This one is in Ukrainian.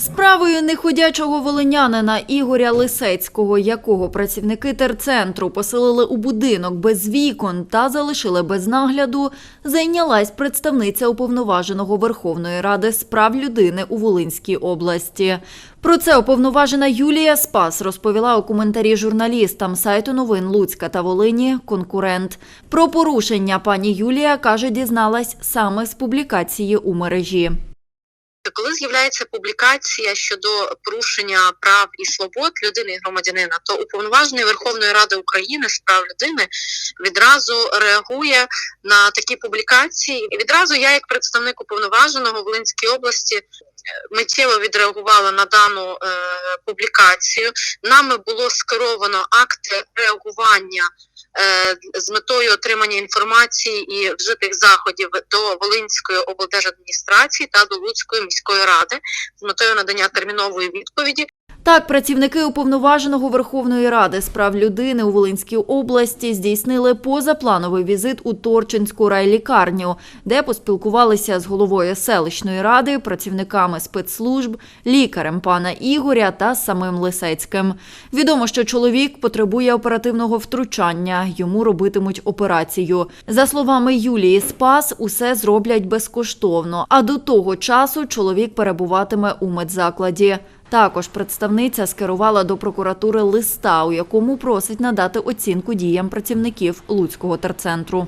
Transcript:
Справою неходячого волинянина Ігоря Лисецького, якого працівники терцентру поселили у будинок без вікон та залишили без нагляду, зайнялась представниця уповноваженого Верховної Ради з прав людини у Волинській області. Про це уповноважена Юлія Спас розповіла у коментарі журналістам сайту новин Луцька та Волині «Конкурент». Про порушення пані Юлія каже, дізналась саме з публікації у мережі. Коли з'являється публікація щодо порушення прав і свобод людини і громадянина, то уповноважений Верховної Ради України з прав людини відразу реагує на такі публікації. І відразу я, як представник уповноваженого в Волинській області, миттєво відреагувала на дану е, публікацію. Нами було скеровано акт реагування. е, З метою отримання інформації і вжитих заходів до Волинської облдержадміністрації та до Луцької міської ради з метою надання термінової відповіді. Так, працівники уповноваженого Верховної Ради з прав людини у Волинській області здійснили позаплановий візит у Торчинську райлікарню, де поспілкувалися з головою селищної ради, працівниками спецслужб, лікарем пана Ігоря та самим Лисецьким. Відомо, що чоловік потребує оперативного втручання. Йому робитимуть операцію. За словами Юлії Спас, усе зроблять безкоштовно. А до того часу чоловік перебуватиме у медзакладі. Також представниця скерувала до прокуратури листа, у якому просить надати оцінку діям працівників Луцького терцентру.